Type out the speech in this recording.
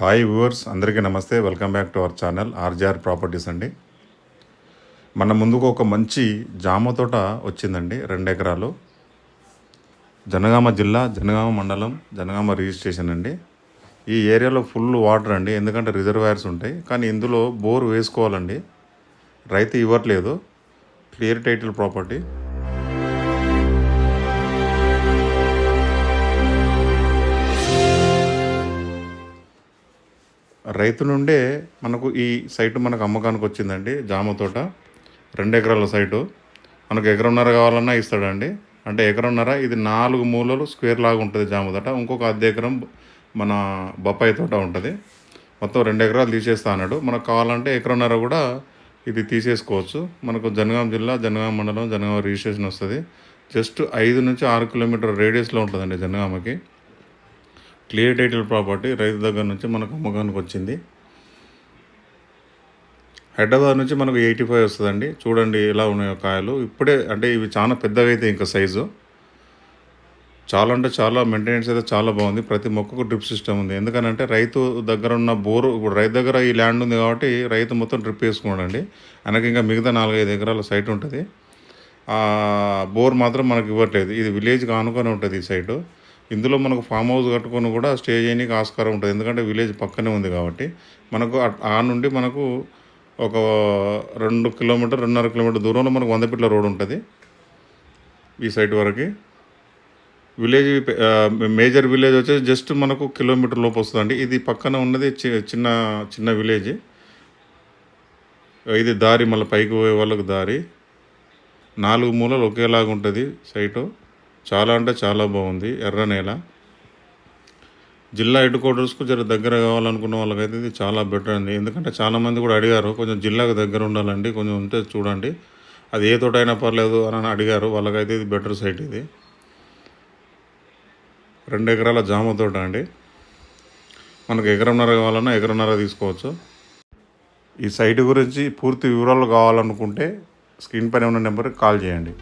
Hi viewers అందరికీ నమస్తే. Welcome back to our channel RGR properties అండి. మన ముందుకు ఒక మంచి జామ తోట వచ్చిందండి రెండు ఎకరాలు. జనగామ జిల్లా జనగామ మండలం జనగామ రిజిస్ట్రేషన్ అండి. ఈ ఏరియాలో ఫుల్ వాటర్ అండి ఎందుకంటే రిజర్వాయర్స్ ఉంటాయి కానీ ఇందులో బోర్ వేసుకోవాలండి. రైతు ఇవ్వట్లేదు. Clear title property. రైతు నుండే మనకు ఈ సైటు మనకు అమ్మకానికి వచ్చిందండి జామ తోట. రెండు ఎకరాల సైటు. మనకు ఎకరన్నర కావాలన్నా ఇస్తాడండి. అంటే ఎకరన్నర ఇది నాలుగు మూలలు స్క్వేర్ లాగా ఉంటుంది జామ తోట. ఇంకొక అర్ధ ఎకరం మన బొప్పాయి తోట ఉంటుంది. మొత్తం రెండు ఎకరాలు తీసేస్తా అన్నాడు. మనకు కావాలంటే ఎకరన్నర కూడా ఇది తీసేసుకోవచ్చు. మనకు జనగాం జిల్లా జనగాం మండలం జనగాం రిజిస్ట్రేషన్ వస్తుంది. జస్ట్ ఐదు నుంచి ఆరు కిలోమీటర్ రేడియస్లో ఉంటుందండి జనగామకి. క్లియర్ టైటిల్ ప్రాపర్టీ రైతు దగ్గర నుంచి మనకు అమ్మకానికి వచ్చింది. హైదరాబాద్ నుంచి మనకు ఎయిటీ ఫైవ్ వస్తుందండి. చూడండి ఎలా ఉన్నాయో కాయలు. ఇప్పుడే అంటే ఇవి చాలా పెద్దగా అయితే ఇంకా సైజు. చాలా అంటే చాలా మెయింటెనెన్స్ అయితే చాలా బాగుంది. ప్రతి మొక్కకు డ్రిప్ సిస్టమ్ ఉంది. ఎందుకనంటే రైతు దగ్గర ఉన్న బోరు ఇప్పుడు రైతు దగ్గర ఈ ల్యాండ్ ఉంది కాబట్టి రైతు మొత్తం డ్రిప్ వేసుకోండి ఆయనకి ఇంకా మిగతా నాలుగైదు ఎకరాల సైట్ ఉంటుంది. బోర్ మాత్రం మనకి ఇవ్వట్లేదు. ఇది విలేజ్కి ఆనుకొని ఉంటుంది ఈ సైటు. ఇందులో మనకు ఫామ్ హౌస్ కట్టుకొని కూడా స్టే చేయడానికి ఆస్కారం ఉంటుంది. ఎందుకంటే విలేజ్ పక్కనే ఉంది కాబట్టి మనకు అట్- ఆ నుండి మనకు ఒక రెండు కిలోమీటర్ రెండున్నర కిలోమీటర్ దూరంలో మనకు వందపిట్ల రోడ్ ఉంటుంది. ఈ సైట్ వరకు. విలేజ్ మేజర్ విలేజ్ వచ్చేసి జస్ట్ మనకు కిలోమీటర్ లోపు వస్తుందండి. ఇది పక్కన ఉన్నది చి- చిన్న చిన్న విలేజ్. ఇది దారి మళ్ళీ పైకి పోయే వాళ్ళకు దారి. నాలుగు మూలలు ఒకేలాగా ఉంటుంది సైటు. చాలా అంటే చాలా బాగుంది ఎర్ర నేల. జిల్లా హెడ్ క్వార్టర్స్కు జర దగ్గర కావాలనుకున్న వాళ్ళకైతే ఇది చాలా బెటర్ అండి. ఎందుకంటే చాలామంది కూడా అడిగారు కొంచెం జిల్లాకు దగ్గర ఉండాలండి కొంచెం ఉంటే చూడండి. అది ఏ తోట అయినా పర్లేదు అని అడిగారు వాళ్ళకైతే ఇది బెటర్ సైట్ ఇది. రెండు ఎకరాల జామ తోట అండి. మనకు ఎకరంన్నర కావాలన్నా ఎకరంన్నర తీసుకోవచ్చు. ఈ సైట్ గురించి పూర్తి వివరాలు కావాలనుకుంటే స్క్రీన్ పైన ఉన్న నెంబర్కి కాల్ చేయండి.